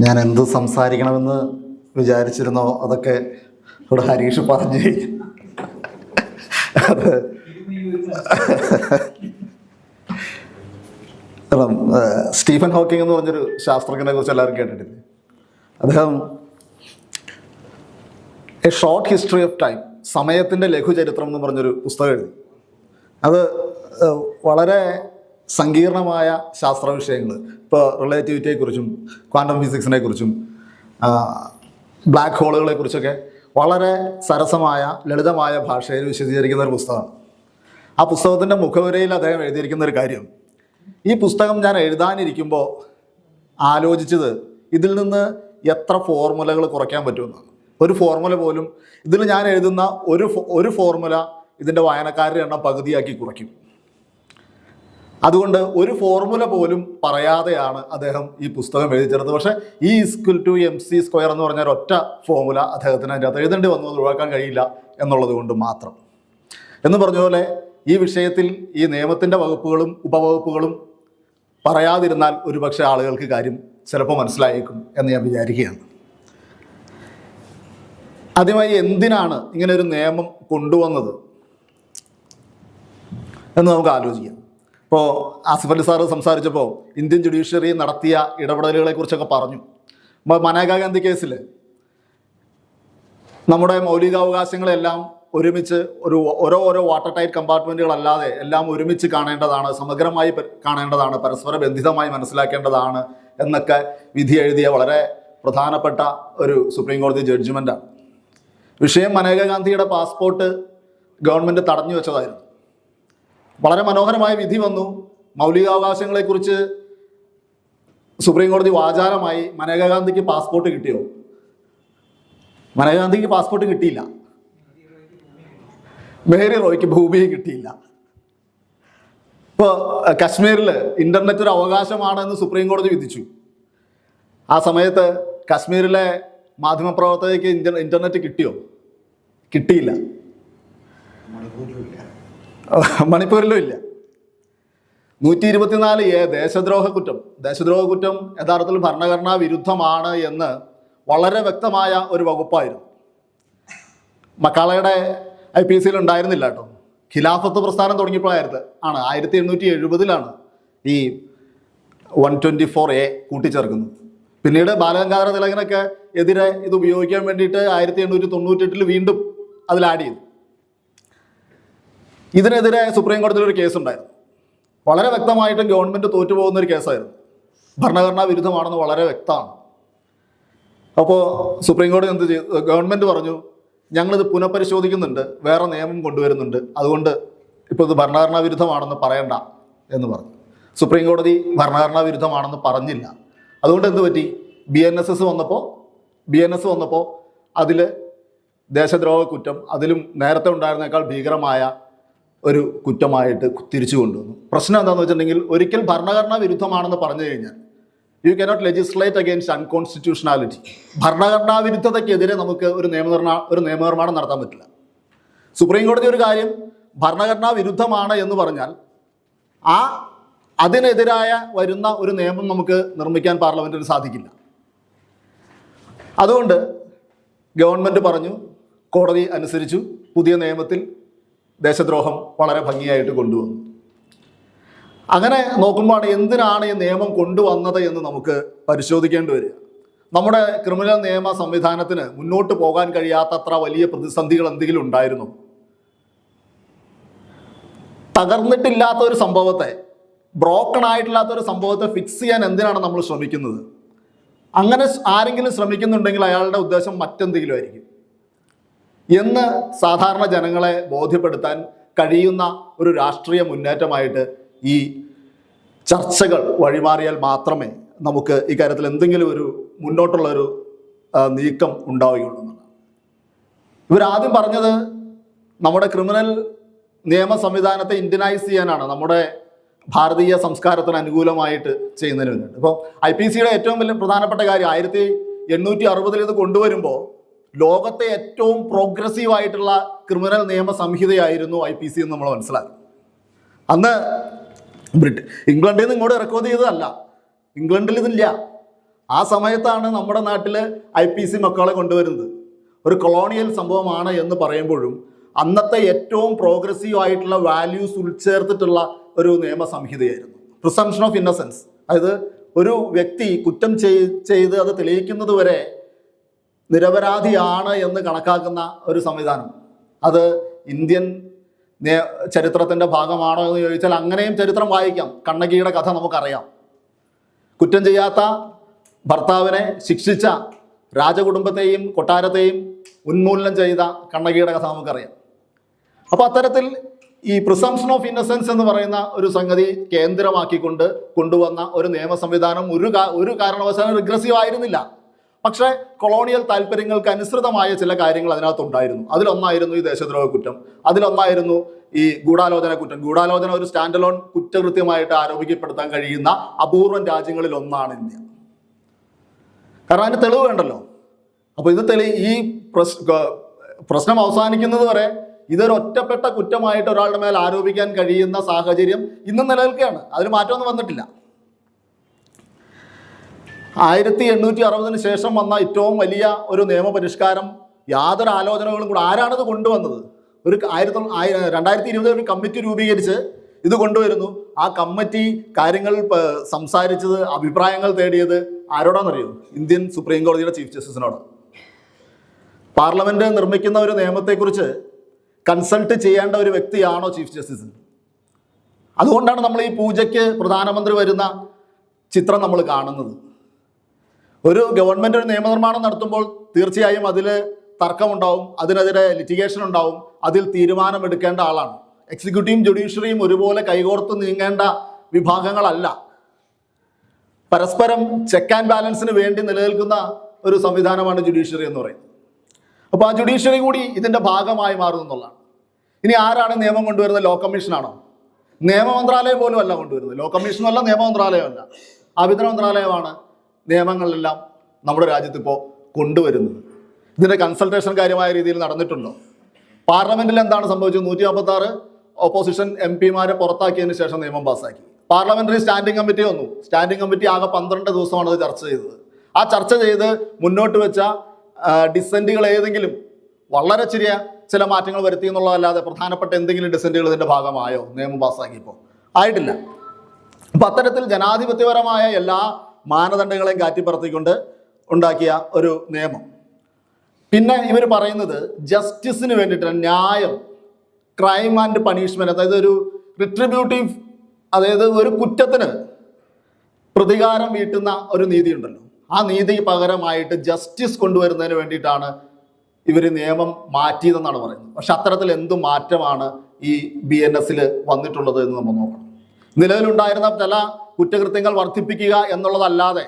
ഞാൻ എന്ത് സംസാരിക്കണമെന്ന് വിചാരിച്ചിരുന്നോ? അതൊക്കെ ഇവിടെ ഹരീഷ് പറഞ്ഞു. കഴിഞ്ഞു സ്റ്റീഫൻ ഹോക്കിംഗ് എന്ന് പറഞ്ഞൊരു ശാസ്ത്രജ്ഞനെ കുറിച്ച് എല്ലാവരും കേട്ടിട്ടില്ലേ? അദ്ദേഹം a short history of time സമയത്തിന്റെ ലഘുചരിത്രം എന്ന് പറഞ്ഞൊരു പുസ്തകം എഴുതി. അത് വളരെ സങ്കീർണമായ ശാസ്ത്ര വിഷയങ്ങൾ ഇപ്പോൾ റിലേറ്റിവിറ്റിയെക്കുറിച്ചും ക്വാണ്ടം ഫിസിക്സിനെ കുറിച്ചും ബ്ലാക്ക് ഹോളുകളെ കുറിച്ചൊക്കെ വളരെ സരസമായ ലളിതമായ ഭാഷയിൽ വിശദീകരിക്കുന്ന ഒരു പുസ്തകമാണ്. ആ പുസ്തകത്തിന്റെ മുഖവരയിൽ അദ്ദേഹം എഴുതിയിരിക്കുന്ന ഒരു കാര്യം. ഈ പുസ്തകം ഞാൻ എഴുതാനിരിക്കുമ്പോൾ ആലോചിച്ചത് ഇതിൽ നിന്ന് എത്ര ഫോർമുലകൾ കുറയ്ക്കാൻ പറ്റുമെന്നാണ്. ഒരു ഫോർമുല പോലും ഇതിൽ ഞാൻ എഴുതുന്ന ഒരു ഒരു ഫോർമുല ഇതിന്റെ വായനക്കാരുടെ എണ്ണം പകുതിയാക്കി കുറയ്ക്കും. അതുകൊണ്ട് ഒരു ഫോർമുല പോലും പറയാതെയാണ് അദ്ദേഹം ഈ പുസ്തകം എഴുതി ചേർത്തത് പക്ഷേ ഈ is equal to M C square എന്ന് പറഞ്ഞ ഒറ്റ ഫോർമുല അദ്ദേഹത്തിന് അതിന്റെ അകത്ത് എഴുതേണ്ടി വന്നു ഒഴിവാക്കാൻ കഴിയില്ല എന്നുള്ളത് കൊണ്ട് മാത്രം. എന്ന് പറഞ്ഞ പോലെ ഈ വിഷയത്തിൽ ഈ നിയമത്തിന്റെ വകുപ്പുകളും ഉപവകുപ്പുകളും പറയാതിരുന്നാൽ ഒരുപക്ഷെ ആളുകൾക്ക് കാര്യം ചിലപ്പോൾ മനസ്സിലായേക്കും എന്ന് ഞാൻ വിചാരിക്കുകയാണ്. ആദ്യമായി എന്തിനാണ് ഇങ്ങനെ ഒരു നിയമം കൊണ്ടുവന്നത് എന്ന് നമുക്ക് ആലോചിക്കാം. ഇപ്പോൾ ആസിഫ് അലി സാറ് സംസാരിച്ചപ്പോൾ ഇന്ത്യൻ ജുഡീഷ്യറി നടത്തിയ ഇടപെടലുകളെ കുറിച്ചൊക്കെ പറഞ്ഞു. മനേകാ ഗാന്ധി കേസിൽ നമ്മുടെ മൗലികാവകാശങ്ങളെല്ലാം ഒരുമിച്ച് ഒരു ഓരോ ഓരോ വാട്ടർ ടൈറ്റ് കമ്പാർട്ട്മെന്റുകളല്ലാതെ എല്ലാം ഒരുമിച്ച് കാണേണ്ടതാണ് സമഗ്രമായി കാണേണ്ടതാണ് പരസ്പര ബന്ധിതമായി മനസ്സിലാക്കേണ്ടതാണ് എന്നൊക്കെ വിധി എഴുതിയ വളരെ പ്രധാനപ്പെട്ട ഒരു സുപ്രീം കോടതി ജഡ്ജ്മെന്റാണ് വിഷയം മനേകാ ഗാന്ധിയുടെ പാസ്പോർട്ട് ഗവൺമെന്റ് തടഞ്ഞു വെച്ചതായിരുന്നു. വളരെ മനോഹരമായ വിധി വന്നു. മൗലികാവകാശങ്ങളെക്കുറിച്ച് സുപ്രീം കോടതി വാചാലമായി മനേകാ പാസ്പോർട്ട് കിട്ടിയോ? മനേകാഗാന്ധിക്ക് പാസ്പോർട്ട് കിട്ടിയില്ല. മേരി റോയ്ക്ക് ഭൂമി കിട്ടിയില്ല. ഇപ്പോൾ കശ്മീരിൽ ഇന്റർനെറ്റ് ഒരു അവകാശമാണെന്ന് സുപ്രീം കോടതി വിധിച്ചു. ആ സമയത്ത് കശ്മീരിലെ മാധ്യമപ്രവർത്തകയ്ക്ക് ഇന്റർ ഇന്റർനെറ്റ് കിട്ടിയോ? കിട്ടിയില്ല. മണിപ്പൂരിലും ഇല്ല നൂറ്റി ഇരുപത്തിനാല് എ ദേശദ്രോഹ കുറ്റം ദേശദ്രോഹ കുറ്റം യഥാർത്ഥത്തിൽ ഭരണഘടനാ വിരുദ്ധമാണ് എന്ന് വളരെ വ്യക്തമായ ഒരു വകുപ്പായിരുന്നു. മക്കാളയുടെ ഐ പി സിയിൽ ഉണ്ടായിരുന്നില്ല കേട്ടോ. ഖിലാഫത്ത് പ്രസ്ഥാനം തുടങ്ങിയപ്പോഴായിരുന്നു. ആണ് ആയിരത്തി എണ്ണൂറ്റി എഴുപതിലാണ് ഈ വൺ ട്വന്റി ഫോർ എ കൂട്ടിച്ചേർക്കുന്നത്. പിന്നീട് ബാലഗംഗാധര തിലകനൊക്കെ എതിരെ ഇത് ഉപയോഗിക്കാൻ വേണ്ടിയിട്ട് ആയിരത്തി എണ്ണൂറ്റി തൊണ്ണൂറ്റെട്ടിൽ വീണ്ടും അതിൽ ആഡ് ചെയ്തു. ഇതിനെതിരെ സുപ്രീം കോടതിയിൽ ഒരു കേസ് ഉണ്ടായിരുന്നു. വളരെ വ്യക്തമായിട്ടും ഗവൺമെന്റ് തോറ്റുപോകുന്ന ഒരു കേസായിരുന്നു ഭരണഘടനാ വിരുദ്ധമാണെന്ന് വളരെ വ്യക്തമാണ്. അപ്പോൾ സുപ്രീം കോടതി എന്ത് ചെയ്തു? ഗവൺമെന്റ് പറഞ്ഞു ഞങ്ങളിത് പുനഃപരിശോധിക്കുന്നുണ്ട് വേറെ നിയമം കൊണ്ടുവരുന്നുണ്ട്. അതുകൊണ്ട് ഇപ്പോൾ ഇത് ഭരണഘടനാ വിരുദ്ധമാണെന്ന് പറയണ്ട എന്ന് പറഞ്ഞു. സുപ്രീം കോടതി ഭരണഘടനാ വിരുദ്ധമാണെന്ന് പറഞ്ഞില്ല. അതുകൊണ്ട് എന്ത് പറ്റി? ബി എൻ എസ് എസ് വന്നപ്പോൾ ബി എൻ എസ് വന്നപ്പോൾ അതിൽ ദേശദ്രോഹ കുറ്റം അതിലും നേരത്തെ ഉണ്ടായിരുന്നേക്കാൾ ഭീകരമായ ഒരു കുറ്റമായിട്ട് തിരിച്ചു കൊണ്ടുവന്നു. പ്രശ്നം എന്താണെന്ന് വെച്ചിട്ടുണ്ടെങ്കിൽ ഒരിക്കൽ ഭരണഘടനാ വിരുദ്ധമാണെന്ന് പറഞ്ഞു കഴിഞ്ഞാൽ you cannot legislate against unconstitutionality ഭരണഘടനാ വിരുദ്ധതയ്ക്കെതിരെ നമുക്ക് ഒരു നിയമനിർമ്മാ ഒരു നിയമനിർമ്മാണം നടത്താൻ പറ്റില്ല. സുപ്രീം കോടതി ഒരു കാര്യം ഭരണഘടനാ വിരുദ്ധമാണ് എന്ന് പറഞ്ഞാൽ ആ അതിനെതിരായ വരുന്ന ഒരു നിയമം നമുക്ക് നിർമ്മിക്കാൻ പാർലമെന്റിന് സാധിക്കില്ല. അതുകൊണ്ട് ഗവൺമെന്റ് പറഞ്ഞു കോടതി അനുസരിച്ചു പുതിയ നിയമത്തിൽ ദേശദ്രോഹം വളരെ ഭംഗിയായിട്ട് കൊണ്ടുവന്നു. അങ്ങനെ നോക്കുമ്പോൾ എന്തിനാണ് ഈ നിയമം കൊണ്ടുവന്നത് എന്ന് നമുക്ക് പരിശോധിക്കേണ്ടി വരിക. നമ്മുടെ ക്രിമിനൽ നിയമ സംവിധാനത്തിന് മുന്നോട്ട് പോകാൻ കഴിയാത്തത്ര വലിയ പ്രതിസന്ധികൾ എന്തെങ്കിലും ഉണ്ടായിരുന്നു? തകർന്നിട്ടില്ലാത്ത ഒരു സംഭവത്തെ ബ്രോക്കൺ ആയിട്ടില്ലാത്ത ഒരു സംഭവത്തെ ഫിക്സ് ചെയ്യാൻ എന്തിനാണ് നമ്മൾ ശ്രമിക്കുന്നത്? അങ്ങനെ ആരെങ്കിലും ശ്രമിക്കുന്നുണ്ടെങ്കിൽ അയാളുടെ ഉദ്ദേശം മറ്റെന്തെങ്കിലും ആയിരിക്കും. എന്ന് സാധാരണ ജനങ്ങളെ ബോധ്യപ്പെടുത്താൻ കഴിയുന്ന ഒരു രാഷ്ട്രീയ മുന്നേറ്റമായിട്ട് ഈ ചർച്ചകൾ വഴിമാറിയാൽ മാത്രമേ നമുക്ക് ഇക്കാര്യത്തിൽ എന്തെങ്കിലും ഒരു മുന്നോട്ടുള്ള ഒരു നീക്കം ഉണ്ടാവുകയുള്ളൂ ഇവരാദ്യം പറഞ്ഞത് നമ്മുടെ ക്രിമിനൽ നിയമ സംവിധാനത്തെ ഇന്ത്യനൈസ് ചെയ്യാനാണ്. നമ്മുടെ ഭാരതീയ സംസ്കാരത്തിന് അനുകൂലമായിട്ട് ചെയ്യുന്നതിന് വേണ്ടിയിട്ട്. ഇപ്പോൾ ഐ പി സിയുടെ ഏറ്റവും വലിയ പ്രധാനപ്പെട്ട കാര്യം ആയിരത്തി എണ്ണൂറ്റി അറുപതിൽ ഇത് കൊണ്ടുവരുമ്പോൾ ലോകത്തെ ഏറ്റവും പ്രോഗ്രസീവ് ആയിട്ടുള്ള ക്രിമിനൽ നിയമ സംഹിതയായിരുന്നു ഐ പി സി എന്ന് നമ്മൾ മനസ്സിലാക്കി. അന്ന് ബ്രിട്ട് ഇംഗ്ലണ്ടിൽ നിന്ന് ഇങ്ങോട്ട് റെക്കോർഡ് ചെയ്തതല്ല. ഇംഗ്ലണ്ടിൽ ഇതില്ല. ആ സമയത്താണ് നമ്മുടെ നാട്ടിൽ ഐ പി സി മക്കളെ കൊണ്ടുവരുന്നത്. ഒരു കൊളോണിയൽ സംഭവമാണ് എന്ന് പറയുമ്പോഴും അന്നത്തെ ഏറ്റവും പ്രോഗ്രസീവ് ആയിട്ടുള്ള വാല്യൂസ് ഉൾച്ചേർത്തിട്ടുള്ള ഒരു നിയമ സംഹിതയായിരുന്നു. പ്രിസംഷൻ ഓഫ് ഇന്നസെൻസ് അതായത് ഒരു വ്യക്തി കുറ്റം ചെയ്- ചെയ്ത് അത് തെളിയിക്കുന്നത് വരെ നിരപരാധിയാണ് എന്ന് കണക്കാക്കുന്ന ഒരു സംവിധാനം. അത് ഇന്ത്യൻ ചരിത്രത്തിന്റെ ഭാഗമാണോ എന്ന് ചോദിച്ചാൽ അങ്ങനെയും ചരിത്രം വായിക്കാം. കണ്ണകിയുടെ കഥ നമുക്കറിയാം. കുറ്റം ചെയ്യാത്ത ഭർത്താവിനെ ശിക്ഷിച്ച രാജകുടുംബത്തെയും കൊട്ടാരത്തെയും ഉന്മൂലനം ചെയ്ത കണ്ണകിയുടെ കഥ നമുക്കറിയാം. അപ്പോൾ അത്തരത്തിൽ ഈ പ്രിസംഷൻ ഓഫ് ഇന്നസെൻസ് എന്ന് പറയുന്ന ഒരു സംഗതി കേന്ദ്രമാക്കിക്കൊണ്ട് കൊണ്ടുവന്ന ഒരു നിയമ സംവിധാനം ഒരു ഒരു കാരണവശാലും റിഗ്രസീവ് ആയിരുന്നില്ല. പക്ഷേ കൊളോണിയൽ താല്പര്യങ്ങൾക്ക് അനുസൃതമായ ചില കാര്യങ്ങൾ അതിനകത്തുണ്ടായിരുന്നു. അതിലൊന്നായിരുന്നു ഈ ദേശദ്രോഹ കുറ്റം. അതിലൊന്നായിരുന്നു ഈ ഗൂഢാലോചന കുറ്റം. ഗൂഢാലോചന ഒരു സ്റ്റാൻഡ് അലോൺ കുറ്റകൃത്യമായിട്ട് ആരോപിക്കപ്പെടുത്താൻ കഴിയുന്ന അപൂർവം രാജ്യങ്ങളിൽ ഒന്നാണ് ഇന്ത്യ. കാരണം അതിന് തെളിവ് വേണ്ടല്ലോ. അപ്പോൾ ഇത് തെളി ഈ പ്രശ് പ്രശ്നം അവസാനിക്കുന്നത് വരെ ഇതൊരു ഒറ്റപ്പെട്ട കുറ്റമായിട്ട് ഒരാളുടെ മേൽ ആരോപിക്കാൻ കഴിയുന്ന സാഹചര്യം ഇന്നും നിലനിൽക്കുകയാണ്. അതിന് മാറ്റമൊന്നും വന്നിട്ടില്ല. ആയിരത്തി എണ്ണൂറ്റി അറുപതിന് ശേഷം വന്ന ഏറ്റവും വലിയ ഒരു നിയമപരിഷ്കാരം യാതൊരു ആലോചനകളും കൂടെ ആരാണിത് കൊണ്ടുവന്നത്? ഒരു ആയിരത്തി രണ്ടായിരത്തി ഇരുപത് ഒരു കമ്മിറ്റി രൂപീകരിച്ച് ഇത് കൊണ്ടുവരുന്നു. ആ കമ്മിറ്റി കാര്യങ്ങൾ സംസാരിച്ചത് അഭിപ്രായങ്ങൾ തേടിയത് ആരോടാണെന്നറിയോ ഇന്ത്യൻ സുപ്രീം കോടതിയുടെ ചീഫ് ജസ്റ്റിസിനോട്. പാർലമെന്റ് നിർമ്മിക്കുന്ന ഒരു നിയമത്തെക്കുറിച്ച് കൺസൾട്ട് ചെയ്യേണ്ട ഒരു വ്യക്തിയാണോ ചീഫ് ജസ്റ്റിസ്? അതുകൊണ്ടാണ് നമ്മൾ ഈ പൂജയ്ക്ക് പ്രധാനമന്ത്രി വരുന്ന ചിത്രം നമ്മൾ കാണുന്നത്. ഒരു ഗവൺമെന്റ് ഒരു നിയമനിർമ്മാണം നടത്തുമ്പോൾ തീർച്ചയായും അതിൽ തർക്കമുണ്ടാവും അതിനെതിരെ ലിറ്റിഗേഷൻ ഉണ്ടാവും അതിൽ തീരുമാനമെടുക്കേണ്ട ആളാണ്. എക്സിക്യൂട്ടീവും ജുഡീഷ്യറിയും ഒരുപോലെ കൈകോർത്ത് നീങ്ങേണ്ട വിഭാഗങ്ങളല്ല. പരസ്പരം ചെക്ക് ആൻഡ് ബാലൻസിന് വേണ്ടി നിലനിൽക്കുന്ന ഒരു സംവിധാനമാണ് ജുഡീഷ്യറി എന്ന് പറയുന്നത്. അപ്പോൾ ആ ജുഡീഷ്യറി കൂടി ഇതിന്റെ ഭാഗമായി മാറുന്നു എന്നുള്ളതാണ്. ഇനി ആരാണ് നിയമം കൊണ്ടുവരുന്നത്? ലോ കമ്മീഷനാണോ നിയമ മന്ത്രാലയം പോലും അല്ല കൊണ്ടുവരുന്നത്. ലോ കമ്മീഷനും അല്ല നിയമ മന്ത്രാലയമല്ല. ആഭ്യന്തര മന്ത്രാലയമാണ്. നിയമങ്ങളെല്ലാം നമ്മുടെ രാജ്യത്ത് ഇപ്പോൾ കൊണ്ടുവരുന്നത് ഇതിന്റെ കൺസൾട്ടേഷൻ കാര്യമായ രീതിയിൽ നടന്നിട്ടുണ്ടോ? പാർലമെന്റിൽ എന്താണ് സംഭവിച്ചത്? നൂറ്റി നാൽപ്പത്തി ആറ് ഓപ്പോസിഷൻ എം പിമാരെ പുറത്താക്കിയതിന് ശേഷം നിയമം പാസ്സാക്കി പാർലമെന്ററി സ്റ്റാൻഡിംഗ് കമ്മിറ്റി വന്നു. സ്റ്റാൻഡിംഗ് കമ്മിറ്റി ആകെ പന്ത്രണ്ട് ദിവസമാണ് അത് ചർച്ച ചെയ്തത്. ആ ചർച്ച ചെയ്ത് മുന്നോട്ട് വെച്ച ഡിസെന്റുകൾ ഏതെങ്കിലും വളരെ ചെറിയ ചില മാറ്റങ്ങൾ വരുത്തി എന്നുള്ളതല്ലാതെ പ്രധാനപ്പെട്ട എന്തെങ്കിലും ഡിസെന്റുകൾ ഇതിന്റെ ഭാഗമായോ? നിയമം പാസ്സാക്കിയപ്പോൾ ആയിട്ടില്ല. അപ്പൊ അത്തരത്തിൽ ജനാധിപത്യപരമായ എല്ലാ മാനദണ്ഡങ്ങളെയും കാറ്റിപ്പറത്തിക്കൊണ്ട് ഉണ്ടാക്കിയ ഒരു നിയമം. പിന്നെ ഇവർ പറയുന്നത് ജസ്റ്റിസിന് വേണ്ടിയിട്ട് ന്യായം ക്രൈം ആൻഡ് പണിഷ്മെന്റ് അതായത് ഒരു റിട്രിബ്യൂട്ടീവ് അതായത് ഒരു കുറ്റത്തിന് പ്രതികാരം വീട്ടുന്ന ഒരു നീതി ഉണ്ടല്ലോ ആ നീതി പകരമായിട്ട് ജസ്റ്റിസ് കൊണ്ടുവരുന്നതിന് വേണ്ടിയിട്ടാണ് ഇവർ നിയമം മാറ്റിയതെന്നാണ് പറയുന്നത്. പക്ഷെ അത്തരത്തിൽ എന്തു മാറ്റമാണ് ഈ ബി എൻ എസിൽ വന്നിട്ടുള്ളത് എന്ന് നമ്മൾ നോക്കണം. നിലവിലുണ്ടായിരുന്ന ചില കുറ്റകൃത്യങ്ങൾ വർദ്ധിപ്പിക്കുക എന്നുള്ളതല്ലാതെ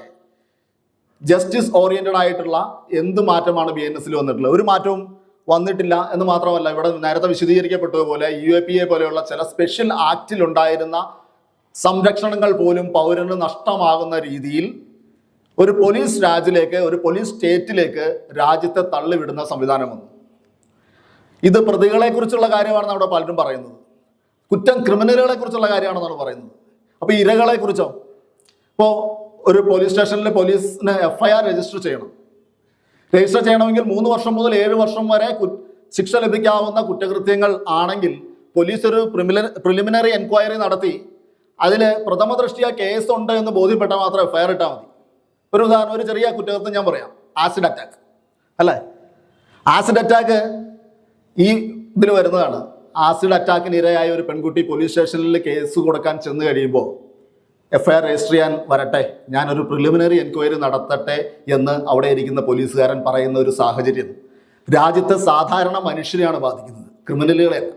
ജസ്റ്റിസ് ഓറിയന്റഡ് ആയിട്ടുള്ള എന്ത് മാറ്റമാണ് ബി എൻ എസിൽ വന്നിട്ടുള്ളത്? ഒരു മാറ്റവും വന്നിട്ടില്ല എന്ന് മാത്രമല്ല ഇവിടെ നേരത്തെ വിശദീകരിക്കപ്പെട്ടതുപോലെ യു എ പി എ പോലെയുള്ള ചില സ്പെഷ്യൽ ആക്റ്റിൽ ഉണ്ടായിരുന്ന സംരക്ഷണങ്ങൾ പോലും പൗരന് നഷ്ടമാകുന്ന രീതിയിൽ ഒരു പോലീസ് രാജിലേക്ക് ഒരു പോലീസ് സ്റ്റേറ്റിലേക്ക് രാജ്യത്തെ തള്ളിവിടുന്ന സംവിധാനം വന്നു. ഇത് പ്രതികളെക്കുറിച്ചുള്ള കാര്യമാണ് അവിടെ പലരും പറയുന്നത്. കുറ്റം ക്രിമിനലുകളെ കുറിച്ചുള്ള കാര്യമാണെന്നാണ് പറയുന്നത്. അപ്പോൾ ഇരകളെ കുറിച്ചോ ഇപ്പോൾ ഒരു പോലീസ് സ്റ്റേഷനിൽ പോലീസിന് എഫ് ഐ ആർ രജിസ്റ്റർ ചെയ്യണം. രജിസ്റ്റർ ചെയ്യണമെങ്കിൽ മൂന്ന് വർഷം മുതൽ ഏഴ് വർഷം വരെ ശിക്ഷ ലഭിക്കാവുന്ന കുറ്റകൃത്യങ്ങൾ ആണെങ്കിൽ പോലീസ് ഒരു പ്രിലിമിനറി എൻക്വയറി നടത്തി. അതിൽ പ്രഥമ ദൃഷ്ടിയ കേസ് ഉണ്ട് എന്ന് ബോധ്യപ്പെട്ടാൽ മാത്രമേ എഫ് ഐ ആർ ഇട്ടാൽ മതി. ഒരു ഉദാഹരണം ഒരു ചെറിയ കുറ്റകൃത്യം ഞാൻ പറയാം. ആസിഡ് അറ്റാക്ക് അല്ലേ? ആസിഡ് അറ്റാക്ക് ഈ ഇതിൽ വരുന്നതാണ്. ആസിഡ് അറ്റാക്കിന് ഇരയായ ഒരു പെൺകുട്ടി പോലീസ് സ്റ്റേഷനിൽ കേസ് കൊടുക്കാൻ ചെന്ന് കഴിയുമ്പോൾ എഫ് ഐ ആർ രജിസ്റ്റർ ചെയ്യാൻ വരട്ടെ. ഞാനൊരു പ്രിലിമിനറി എൻക്വയറി നടത്തട്ടെ എന്ന് അവിടെ ഇരിക്കുന്ന പോലീസുകാരൻ പറയുന്ന ഒരു സാഹചര്യം. രാജ്യത്തെ സാധാരണ മനുഷ്യരെയാണ് ബാധിക്കുന്നത്. ക്രിമിനലുകളെ.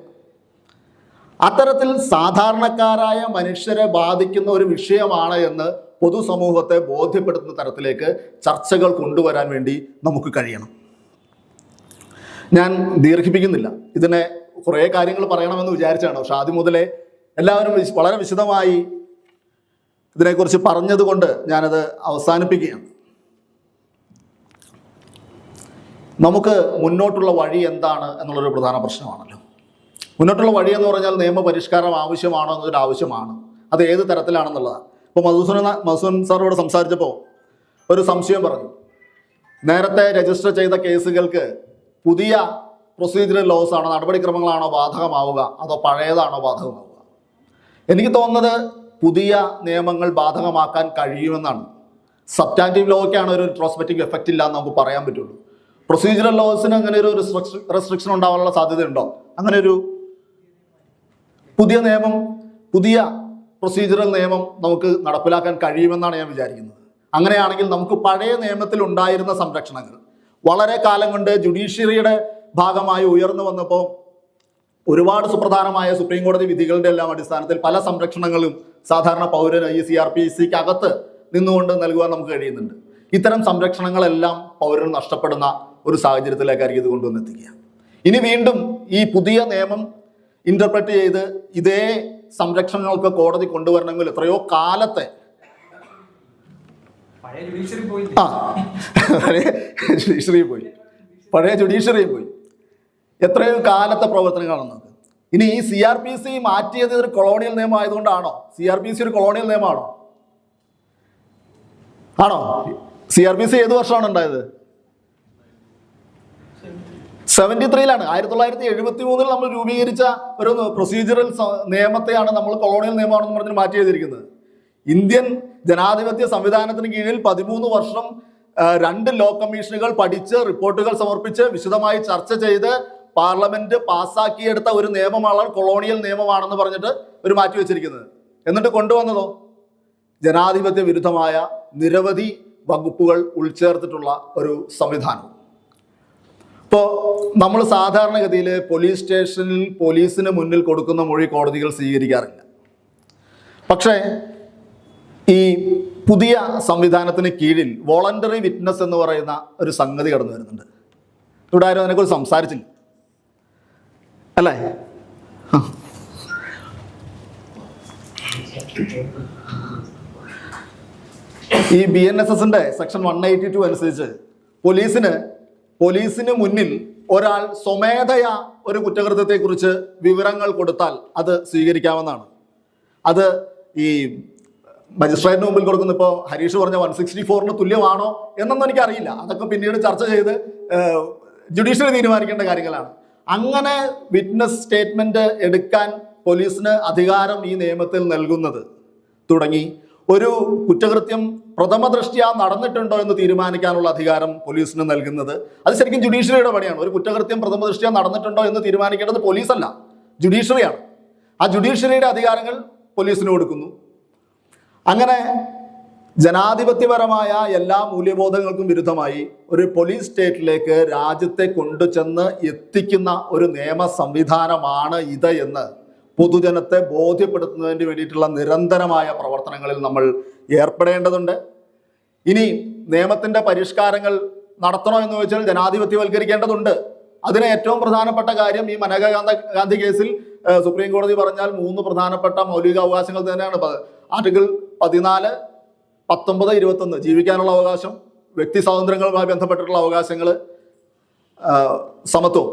അത്തരത്തിൽ സാധാരണക്കാരായ മനുഷ്യരെ ബാധിക്കുന്ന ഒരു വിഷയമാണ് എന്ന് പൊതുസമൂഹത്തെ ബോധ്യപ്പെടുത്തുന്ന തരത്തിലേക്ക് ചർച്ചകൾ കൊണ്ടുവരാൻ വേണ്ടി നമുക്ക് കഴിയണം. ഞാൻ ദീർഘിപ്പിക്കുന്നില്ല. ഇതിനെ കുറേ കാര്യങ്ങൾ പറയണമെന്ന് വിചാരിച്ചാണ്. പക്ഷെ ആദ്യം മുതലേ എല്ലാവരും വളരെ വിശദമായി ഇതിനെക്കുറിച്ച് പറഞ്ഞതുകൊണ്ട് ഞാനത് അവസാനിപ്പിക്കുകയാണ്. നമുക്ക് മുന്നോട്ടുള്ള വഴി എന്താണ് എന്നുള്ളൊരു പ്രധാന പ്രശ്നമാണല്ലോ. മുന്നോട്ടുള്ള വഴി എന്ന് പറഞ്ഞാൽ നിയമപരിഷ്കാരം ആവശ്യമാണോ എന്നൊരു ആവശ്യമാണ്. അത് ഏത് തരത്തിലാണെന്നുള്ളതാണ്. ഇപ്പോൾ മധുസൂൻ മധുസൂൻ സാറോട് സംസാരിച്ചപ്പോൾ ഒരു സംശയം പറഞ്ഞു. നേരത്തെ രജിസ്റ്റർ ചെയ്ത കേസുകൾക്ക് പുതിയ പ്രൊസീജിയറൽ ലോസ് ആണോ നടപടിക്രമങ്ങളാണോ ബാധകമാവുക അതോ പഴയതാണോ ബാധകമാവുക? എനിക്ക് തോന്നുന്നത് പുതിയ നിയമങ്ങൾ ബാധകമാക്കാൻ കഴിയുമെന്നാണ്. സബ്റ്റാന്റീവ് ലോയ്ക്കാണ് ഒരു ട്രോസ്മെറ്റിക് എഫക്റ്റ് ഇല്ല എന്ന് നമുക്ക് പറയാൻ പറ്റുള്ളൂ. പ്രൊസീജിയറൽ ലോസിന് അങ്ങനെ ഒരു റെസ്ട്രിക്ഷൻ ഉണ്ടാവാനുള്ള സാധ്യതയുണ്ടോ? അങ്ങനെ ഒരു പുതിയ നിയമം പുതിയ പ്രൊസീജിയറൽ നിയമം നമുക്ക് നടപ്പിലാക്കാൻ കഴിയുമെന്നാണ് ഞാൻ വിചാരിക്കുന്നത്. അങ്ങനെയാണെങ്കിൽ നമുക്ക് പഴയ നിയമത്തിൽ ഉണ്ടായിരുന്ന സംരക്ഷണങ്ങൾ വളരെ കാലം കൊണ്ട് ജുഡീഷ്യറിയുടെ ഭാഗമായി ഉയർന്നു വന്നപ്പോൾ ഒരുപാട് സുപ്രധാനമായ സുപ്രീം കോടതി വിധികളുടെ എല്ലാം അടിസ്ഥാനത്തിൽ പല സംരക്ഷണങ്ങളും സാധാരണ പൗരന് ഈ സി ആർ പി സിക്ക് അകത്ത് നിന്നുകൊണ്ട് നൽകുവാൻ നമുക്ക് കഴിയുന്നുണ്ട്. ഇത്തരം സംരക്ഷണങ്ങളെല്ലാം പൗരൻ നഷ്ടപ്പെടുന്ന ഒരു സാഹചര്യത്തിലേക്കായിരിക്കും ഇത് കൊണ്ടുവന്നെത്തിക്കുക. ഇനി വീണ്ടും ഈ പുതിയ നിയമം ഇന്റർപ്രറ്റ് ചെയ്ത് ഇതേ സംരക്ഷണങ്ങൾക്ക് കോടതി കൊണ്ടുവരണമെങ്കിൽ എത്രയോ കാലത്തെ പഴയ ജുഡീഷ്യറി പോയി ആ പഴയ ജുഡീഷ്യറി പോയി. പഴയ ജുഡീഷ്യറി പോയി. എത്രയോ കാലത്തെ പ്രവർത്തനങ്ങളാണ് നമുക്ക്. ഇനി ഈ സി ആർ പി സി മാറ്റിയത് ഒരു കൊളോണിയൽ നിയമം ആയതുകൊണ്ടാണോ? സി ആർ പി സി ഒരു കൊളോണിയൽ നിയമമാണോ? ആണോ? സി ആർ പി സി ഏത് വർഷമാണ് ഉണ്ടായത്? സെവന്റി ത്രീയിലാണ് ആയിരത്തി തൊള്ളായിരത്തി എഴുപത്തി മൂന്നിൽ നമ്മൾ രൂപീകരിച്ച ഒരു പ്രൊസീജിയറൽ നിയമത്തെയാണ് നമ്മൾ കൊളോണിയൽ നിയമമാണെന്ന് പറഞ്ഞ് മാറ്റി ചെയ്തിരിക്കുന്നത് ഇന്ത്യൻ ജനാധിപത്യ സംവിധാനത്തിന് കീഴിൽ പതിമൂന്ന് വർഷം രണ്ട് ലോ കമ്മീഷനുകൾ പഠിച്ച് റിപ്പോർട്ടുകൾ സമർപ്പിച്ച് വിശദമായി ചർച്ച ചെയ്ത് പാർലമെന്റ് പാസ്സാക്കിയെടുത്ത ഒരു നിയമമാണ് കൊളോണിയൽ നിയമമാണെന്ന് പറഞ്ഞിട്ട് ഒരു മാറ്റി വെച്ചിരിക്കുന്നത്. എന്നിട്ട് കൊണ്ടുവന്നതോ? ജനാധിപത്യ വിരുദ്ധമായ നിരവധി വകുപ്പുകൾ ഉൾച്ചേർത്തിട്ടുള്ള ഒരു സംവിധാനം. ഇപ്പോൾ നമ്മൾ സാധാരണഗതിയിൽ പോലീസ് സ്റ്റേഷനിൽ പോലീസിന് മുന്നിൽ കൊടുക്കുന്ന മൊഴി കോടതികൾ സ്വീകരിക്കാറില്ല. പക്ഷേ ഈ പുതിയ സംവിധാനത്തിന് കീഴിൽ വോളണ്ടറി വിറ്റ്നസ് എന്ന് പറയുന്ന ഒരു സംഗതി കടന്നു വരുന്നുണ്ട്. ഇവിടെ ആരും അതിനെക്കുറിച്ച് സംസാരിച്ചില്ല. അല്ലേ? ഈ ബി എൻ എസ് എസിന്റെ സെക്ഷൻ വൺ എയ്റ്റി ടു അനുസരിച്ച് പോലീസിന് പോലീസിന് മുന്നിൽ ഒരാൾ സ്വമേധയാ ഒരു കുറ്റകൃത്യത്തെക്കുറിച്ച് വിവരങ്ങൾ കൊടുത്താൽ അത് സ്വീകരിക്കാമെന്നാണ് അത് ഈ മജിസ്ട്രേറ്റിന് മുമ്പിൽ കൊടുക്കുന്ന ഇപ്പോൾ ഹരീഷ് പറഞ്ഞ വൺ സിക്സ്റ്റി ഫോറിന് തുല്യമാണോ എന്നൊന്നും എനിക്കറിയില്ല. അതൊക്കെ പിന്നീട് ചർച്ച ചെയ്ത് ജുഡീഷ്യറി തീരുമാനിക്കേണ്ട കാര്യങ്ങളാണ്. അങ്ങനെ വിറ്റ്നസ് സ്റ്റേറ്റ്മെന്റ് എടുക്കാൻ പോലീസിന് അധികാരം ഈ നിയമത്തിൽ നൽകുന്നത്. തുടങ്ങി. ഒരു കുറ്റകൃത്യം പ്രഥമ ദൃഷ്ടിയാ നടന്നിട്ടുണ്ടോ എന്ന് തീരുമാനിക്കാനുള്ള അധികാരം പോലീസിന് നൽകുന്നത്. അത് ശരിക്കും ജുഡീഷ്യറിയുടെ പണിയാണ്. ഒരു കുറ്റകൃത്യം പ്രഥമ ദൃഷ്ടിയാ നടന്നിട്ടുണ്ടോ എന്ന് തീരുമാനിക്കേണ്ടത് പോലീസല്ല ജുഡീഷ്യറിയാണ് ആ ജുഡീഷ്യറിയുടെ അധികാരങ്ങൾ പോലീസിന് കൊടുക്കുന്നു. അങ്ങനെ ജനാധിപത്യപരമായ എല്ലാ മൂല്യബോധങ്ങൾക്കും വിരുദ്ധമായി ഒരു പോലീസ് സ്റ്റേറ്റിലേക്ക് രാജ്യത്തെ കൊണ്ടുചെന്ന് എത്തിക്കുന്ന ഒരു നിയമ സംവിധാനമാണ് ഇത് എന്ന് പൊതുജനത്തെ ബോധ്യപ്പെടുത്തുന്നതിന് വേണ്ടിയിട്ടുള്ള നിരന്തരമായ പ്രവർത്തനങ്ങളിൽ നമ്മൾ ഏർപ്പെടേണ്ടതുണ്ട്. ഇനി നിയമത്തിന്റെ പരിഷ്കാരങ്ങൾ നടത്തണോ എന്ന് ചോദിച്ചാൽ ജനാധിപത്യവൽക്കരിക്കേണ്ടതുണ്ട്. അതിന് ഏറ്റവും പ്രധാനപ്പെട്ട കാര്യം ഈ മനേക ഗാന്ധ കേസിൽ സുപ്രീം കോടതി പറഞ്ഞാൽ മൂന്ന് പ്രധാനപ്പെട്ട മൗലിക അവകാശങ്ങൾ തന്നെയാണ് ആർട്ടിക്കിൾ പതിനാല് പത്തൊമ്പത് ഇരുപത്തൊന്ന് ജീവിക്കാനുള്ള അവകാശം വ്യക്തി സ്വാതന്ത്ര്യങ്ങളുമായി ബന്ധപ്പെട്ടിട്ടുള്ള അവകാശങ്ങൾ സമത്വം.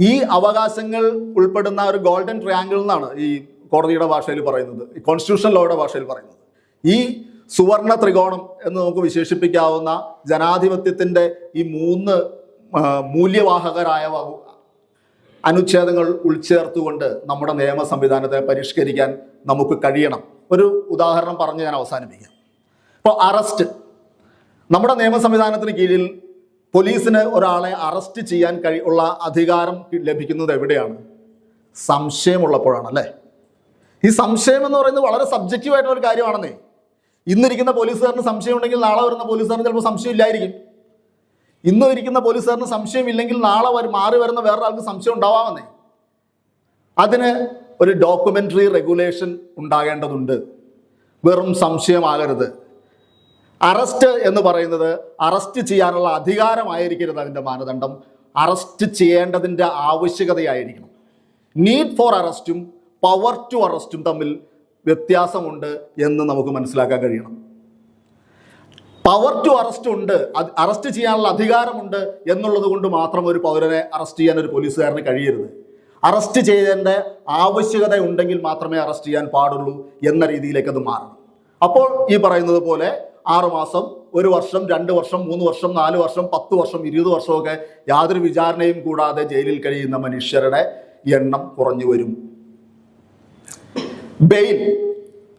ഈ അവകാശങ്ങൾ ഉൾപ്പെടുന്ന ഒരു ഗോൾഡൻ ട്രയാങ്കിൾ എന്നാണ് ഈ കോടതിയുടെ ഭാഷയിൽ പറയുന്നത് ഈ കോൺസ്റ്റിറ്റ്യൂഷൻ ലോയുടെ ഭാഷയിൽ പറയുന്നത്. ഈ സുവർണ ത്രികോണം എന്ന് നമുക്ക് വിശേഷിപ്പിക്കാവുന്ന ജനാധിപത്യത്തിന്റെ ഈ മൂന്ന് മൂല്യവാഹകരായ അനുച്ഛേദങ്ങൾ ഉൾച്ചേർത്തുകൊണ്ട് നമ്മുടെ നിയമ സംവിധാനത്തെ പരിഷ്കരിക്കാൻ നമുക്ക് കഴിയണം. ഒരു ഉദാഹരണം പറഞ്ഞ് ഞാൻ അവസാനിപ്പിക്കാം. ഇപ്പോൾ അറസ്റ്റ്. നമ്മുടെ നിയമ സംവിധാനത്തിന് കീഴിൽ പോലീസിന് ഒരാളെ അറസ്റ്റ് ചെയ്യാൻ കഴി ഉള്ള അധികാരം ലഭിക്കുന്നത് എവിടെയാണ്? സംശയമുള്ളപ്പോഴാണ് അല്ലേ? ഈ സംശയം എന്ന് പറയുന്നത് വളരെ സബ്ജക്റ്റീവ് ആയിട്ടുള്ള ഒരു കാര്യമാണെന്നേ. ഇന്നിരിക്കുന്ന പോലീസുകാരന് സംശയം ഉണ്ടെങ്കിൽ നാളെ വരുന്ന പോലീസുകാരന് ചിലപ്പോൾ സംശയം ഇല്ലായിരിക്കും. ഇന്ന് ഇരിക്കുന്ന പോലീസുകാരന് സംശയമില്ലെങ്കിൽ നാളെ വരും മാറി വരുന്ന വേറൊരാൾക്ക് സംശയം ഉണ്ടാവാമെന്നേ. അതിന് ഒരു ഡോക്യുമെന്ററി റെഗുലേഷൻ ഉണ്ടാകേണ്ടതുണ്ട്. വെറും സംശയമാകരുത്. അറസ്റ്റ് എന്ന് പറയുന്നത് അറസ്റ്റ് ചെയ്യാനുള്ള അധികാരമായിരിക്കരുത് അതിന്റെ മാനദണ്ഡം. അറസ്റ്റ് ചെയ്യേണ്ടതിന്റെ ആവശ്യകതയായിരിക്കണം. നീഡ് ഫോർ അറസ്റ്റും പവർ ടു അറസ്റ്റും തമ്മിൽ വ്യത്യാസമുണ്ട് എന്ന് നമുക്ക് മനസ്സിലാക്കാൻ കഴിയണം. പവർ ടു അറസ്റ്റ് ഉണ്ട് അറസ്റ്റ് ചെയ്യാനുള്ള അധികാരമുണ്ട് എന്നുള്ളത് കൊണ്ട് മാത്രം ഒരു പൗരനെ അറസ്റ്റ് ചെയ്യാൻ ഒരു പോലീസുകാരന് കഴിയരുത്. അറസ്റ്റ് ചെയ്യേണ്ട ആവശ്യകത ഉണ്ടെങ്കിൽ മാത്രമേ അറസ്റ്റ് ചെയ്യാൻ പാടുള്ളൂ എന്ന രീതിയിലേക്ക് അത് മാറണം. അപ്പോൾ ഈ പറയുന്നത് പോലെ ആറ് മാസം ഒരു വർഷം രണ്ട് വർഷം മൂന്ന് വർഷം നാല് വർഷം പത്ത് വർഷം ഇരുപത് വർഷമൊക്കെ യാതൊരു വിചാരണയും കൂടാതെ ജയിലിൽ കഴിയുന്ന മനുഷ്യരുടെ എണ്ണം കുറഞ്ഞു വരും. ബെയിൽ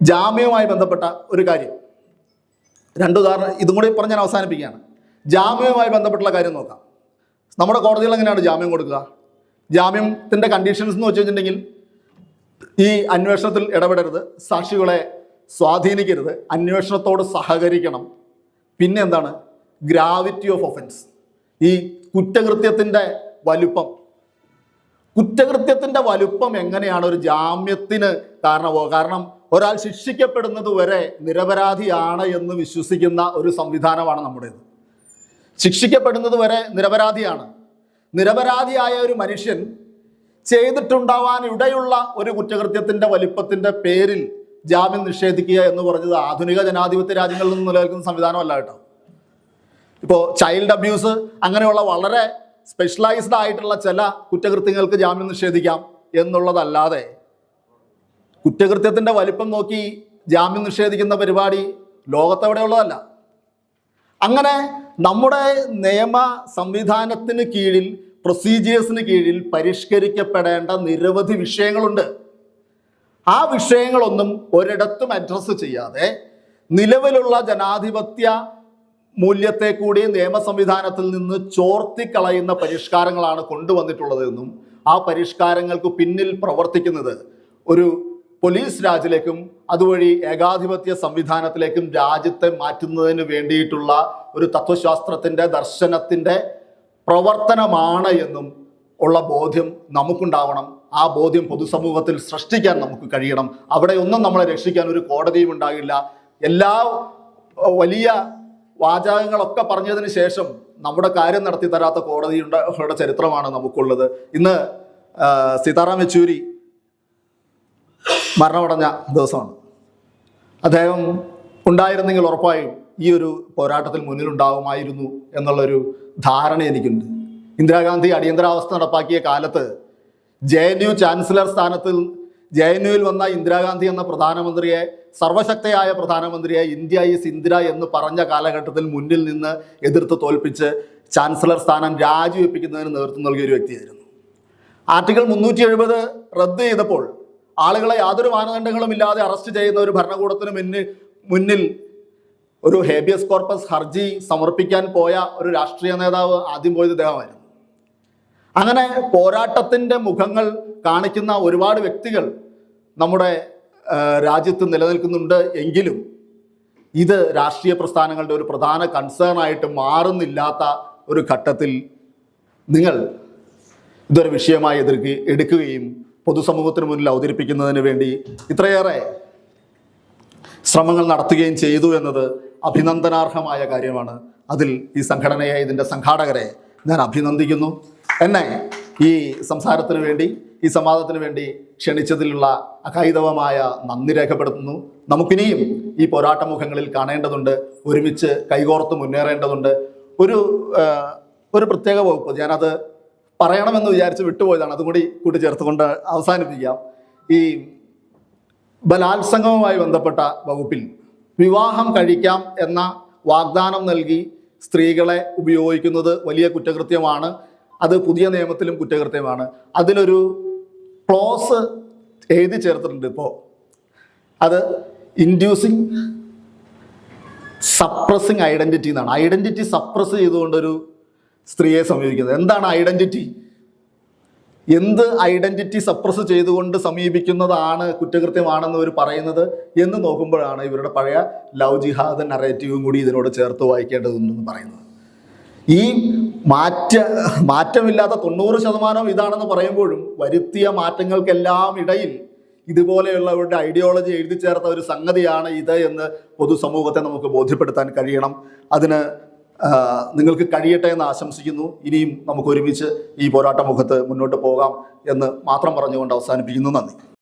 ജാമ്യവുമായി ബന്ധപ്പെട്ട ഒരു കാര്യം. രണ്ട് ഉദാഹരണം ഇതും കൂടി പറഞ്ഞ് ഞാൻ അവസാനിപ്പിക്കുകയാണ്. ജാമ്യവുമായി ബന്ധപ്പെട്ടുള്ള കാര്യം നോക്കാം. നമ്മുടെ കോടതികൾ എങ്ങനെയാണ് ജാമ്യം കൊടുക്കുക? ജാമ്യത്തിന്റെ കണ്ടീഷൻസ് എന്ന് വെച്ച് കഴിഞ്ഞിട്ടുണ്ടെങ്കിൽ ഈ അന്വേഷണത്തിൽ ഇടപെടരുത്. സാക്ഷികളെ സ്വാധീനിക്കരുത്. അന്വേഷണത്തോട് സഹകരിക്കണം. പിന്നെ എന്താണ്? ഗ്രാവിറ്റി ഓഫ് ഒഫൻസ് ഈ കുറ്റകൃത്യത്തിന്റെ വലുപ്പം. കുറ്റകൃത്യത്തിന്റെ വലുപ്പം എങ്ങനെയാണ് ഒരു ജാമ്യത്തിന് കാരണമോ കാരണം ഒരാൾ ശിക്ഷിക്കപ്പെടുന്നത് വരെ നിരപരാധിയാണ് എന്ന് വിശ്വസിക്കുന്ന ഒരു സംവിധാനമാണ് നമ്മുടേത്. ശിക്ഷിക്കപ്പെടുന്നത് വരെ നിരപരാധിയാണ്. നിരപരാധിയായ ഒരു മനുഷ്യൻ ചെയ്തിട്ടുണ്ടാവാൻ ഇടയുള്ള ഒരു കുറ്റകൃത്യത്തിന്റെ വലിപ്പത്തിന്റെ പേരിൽ ജാമ്യം നിഷേധിക്കുക എന്ന് പറഞ്ഞത് ആധുനിക ജനാധിപത്യ രാജ്യങ്ങളിൽ നിന്ന് നിലനിൽക്കുന്ന സംവിധാനമല്ല കേട്ടോ. ഇപ്പോൾ ചൈൽഡ് അബ്യൂസ് അങ്ങനെയുള്ള വളരെ സ്പെഷ്യലൈസ്ഡ് ആയിട്ടുള്ള ചില കുറ്റകൃത്യങ്ങൾക്ക് ജാമ്യം നിഷേധിക്കാം എന്നുള്ളതല്ലാതെ കുറ്റകൃത്യത്തിന്റെ വലിപ്പം നോക്കി ജാമ്യം നിഷേധിക്കുന്ന പരിപാടി ലോകത്തെവിടെയുള്ളതല്ല. അങ്ങനെ നമ്മുടെ നിയമ സംവിധാനത്തിന് കീഴിൽ പ്രൊസീജിയേഴ്സിന് കീഴിൽ പരിഷ്കരിക്കപ്പെടേണ്ട നിരവധി വിഷയങ്ങളുണ്ട്. ആ വിഷയങ്ങളൊന്നും ഒരിടത്തും അഡ്രസ്സ് ചെയ്യാതെ നിലവിലുള്ള ജനാധിപത്യ മൂല്യത്തെ കൂടി നിയമ സംവിധാനത്തിൽ നിന്ന് ചോർത്തിക്കളയുന്ന പരിഷ്കാരങ്ങളാണ് കൊണ്ടുവന്നിട്ടുള്ളതെന്നും ആ പരിഷ്കാരങ്ങൾക്ക് പിന്നിൽ പ്രവർത്തിക്കുന്നത് ഒരു പോലീസ് രാജിലേക്കും അതുവഴി ഏകാധിപത്യ സംവിധാനത്തിലേക്കും രാജ്യത്തെ മാറ്റുന്നതിന് വേണ്ടിയിട്ടുള്ള ഒരു തത്വശാസ്ത്രത്തിന്റെ ദർശനത്തിന്റെ പ്രവർത്തനമാണ് എന്നും ഉള്ള ബോധ്യം നമുക്കുണ്ടാവണം. ആ ബോധ്യം പൊതുസമൂഹത്തിൽ സൃഷ്ടിക്കാൻ നമുക്ക് കഴിയണം. അവിടെ ഒന്നും നമ്മളെ രക്ഷിക്കാൻ ഒരു കോടതിയും ഉണ്ടാകില്ല എല്ലാ വലിയ വാചകങ്ങളൊക്കെ പറഞ്ഞതിന് ശേഷം നമ്മുടെ കാര്യം നടത്തി തരാത്ത കോടതിയുടെ ചരിത്രമാണ് നമുക്കുള്ളത്. ഇന്ന് സീതാറാം യെച്ചൂരി മരണമടഞ്ഞ ദിവസമാണ്. അദ്ദേഹം ഉണ്ടായിരുന്നെങ്കിൽ ഉറപ്പായും ഈ ഒരു പോരാട്ടത്തിൽ മുന്നിലുണ്ടാകുമായിരുന്നു എന്നുള്ളൊരു ധാരണ എനിക്കുണ്ട്. ഇന്ദിരാഗാന്ധി അടിയന്തരാവസ്ഥ നടപ്പാക്കിയ കാലത്ത് ജെ എൻ യു ചാൻസലർ സ്ഥാനത്തിൽ ജെ എൻ യുവിൽ വന്ന ഇന്ദിരാഗാന്ധി എന്ന പ്രധാനമന്ത്രിയെ സർവശക്തയായ പ്രധാനമന്ത്രിയെ ഇന്ത്യ ഈസ് ഇന്ദിര എന്ന് പറഞ്ഞ കാലഘട്ടത്തിൽ മുന്നിൽ നിന്ന് എതിർത്ത് തോൽപ്പിച്ച് ചാൻസലർ സ്ഥാനം രാജിവെപ്പിക്കുന്നതിന് നേതൃത്വം നൽകിയ ഒരു വ്യക്തിയായിരുന്നു. ആർട്ടിക്കിൾ മുന്നൂറ്റി എഴുപത് റദ്ദ് ചെയ്തപ്പോൾ ആളുകളെ യാതൊരു മാനദണ്ഡങ്ങളും ഇല്ലാതെ അറസ്റ്റ് ചെയ്യുന്ന ഒരു ഭരണകൂടത്തിന് മുന്നിൽ മുന്നിൽ ഒരു ഹേബിയസ് കോർപ്പസ് ഹർജി സമർപ്പിക്കാൻ പോയ ഒരു രാഷ്ട്രീയ നേതാവ് ആദ്യം പോയത് ഇദ്ദേഹമായിരുന്നു. അങ്ങനെ പോരാട്ടത്തിന്റെ മുഖങ്ങൾ കാണിക്കുന്ന ഒരുപാട് വ്യക്തികൾ നമ്മുടെ രാജ്യത്ത് നിലനിൽക്കുന്നുണ്ട് എങ്കിലും ഇത് രാഷ്ട്രീയ പ്രസ്ഥാനങ്ങളുടെ ഒരു പ്രധാന കൺസേൺ ആയിട്ട് മാറുന്നില്ലാത്ത ഒരു ഘട്ടത്തിൽ നിങ്ങൾ ഇതൊരു വിഷയമായി എതിർക്കുക എടുക്കുകയും പൊതുസമൂഹത്തിന് മുന്നിൽ അവതരിപ്പിക്കുന്നതിന് വേണ്ടി ഇത്രയേറെ ശ്രമങ്ങൾ നടത്തുകയും ചെയ്തു എന്നത് അഭിനന്ദനാർഹമായ കാര്യമാണ്. അതിൽ ഈ സംഘടനയെ ഇതിന്റെ സംഘാടകരെ ഞാൻ അഭിനന്ദിക്കുന്നു. എന്നെ ഈ സംസാരത്തിന് വേണ്ടി ഈ സംവാദത്തിന് വേണ്ടി ക്ഷണിച്ചതിലുള്ള അകൈതവമായ നന്ദി രേഖപ്പെടുത്തുന്നു. നമുക്കിനിയും ഈ പോരാട്ട മുഖങ്ങളിൽ കാണേണ്ടതുണ്ട് ഒരുമിച്ച് കൈകോർത്ത് മുന്നേറേണ്ടതുണ്ട്. ഒരു ഒരു പ്രത്യേക വകുപ്പ് ഞാനത് പറയണമെന്ന് വിചാരിച്ച് വിട്ടുപോയതാണ്. അതും കൂടി കൂട്ടിച്ചേർത്തുകൊണ്ട് അവസാനിപ്പിക്കാം. ഈ ബലാത്സംഗവുമായി ബന്ധപ്പെട്ട വകുപ്പിൽ വിവാഹം കഴിക്കാം എന്ന വാഗ്ദാനം നൽകി സ്ത്രീകളെ ഉപയോഗിക്കുന്നത് വലിയ കുറ്റകൃത്യമാണ്. അത് പുതിയ നിയമത്തിലും കുറ്റകൃത്യമാണ്. അതിലൊരു ക്ലോസ് എഴുതി ചേർത്തിട്ടുണ്ട് ഇപ്പോൾ അത് ഇൻഡ്യൂസിങ് സപ്രസിങ് ഐഡന്റിറ്റി എന്നാണ്. ഐഡന്റിറ്റി സപ്രസ് ചെയ്തുകൊണ്ടൊരു സ്ത്രീയെ സമീപിക്കുന്നത്. എന്താണ് ഐഡന്റിറ്റി എന്ത് ഐഡന്റിറ്റി സപ്രസ് ചെയ്തുകൊണ്ട് സമീപിക്കുന്നതാണ് കുറ്റകൃത്യമാണെന്ന് ഇവർ പറയുന്നത് എന്ന് നോക്കുമ്പോഴാണ് ഇവരുടെ പഴയ ലവ് ജിഹാദ് നറേറ്റീവും കൂടി ഇതിനോട് ചേർത്ത് വായിക്കേണ്ടതെന്ന് പറയുന്നത്. ഈ മാറ്റ മാറ്റമില്ലാത്ത തൊണ്ണൂറ് ശതമാനം ഇതാണെന്ന് പറയുമ്പോഴും വരുത്തിയ മാറ്റങ്ങൾക്കെല്ലാം ഇടയിൽ ഇതുപോലെയുള്ളവരുടെ ഐഡിയോളജി എഴുതി ചേർത്ത ഒരു സംഗതിയാണ് ഇത് എന്ന് പൊതുസമൂഹത്തെ നമുക്ക് ബോധ്യപ്പെടുത്താൻ കഴിയണം. അതിന് നിങ്ങൾക്ക് കഴിയട്ടെ എന്ന് ആശംസിക്കുന്നു. ഇനിയും നമുക്ക് ഒരുമിച്ച് ഈ പോരാട്ട മുഖത്ത് മുന്നോട്ട് പോകാം എന്ന് മാത്രം പറഞ്ഞുകൊണ്ട് അവസാനിപ്പിക്കുന്നു. നന്ദി.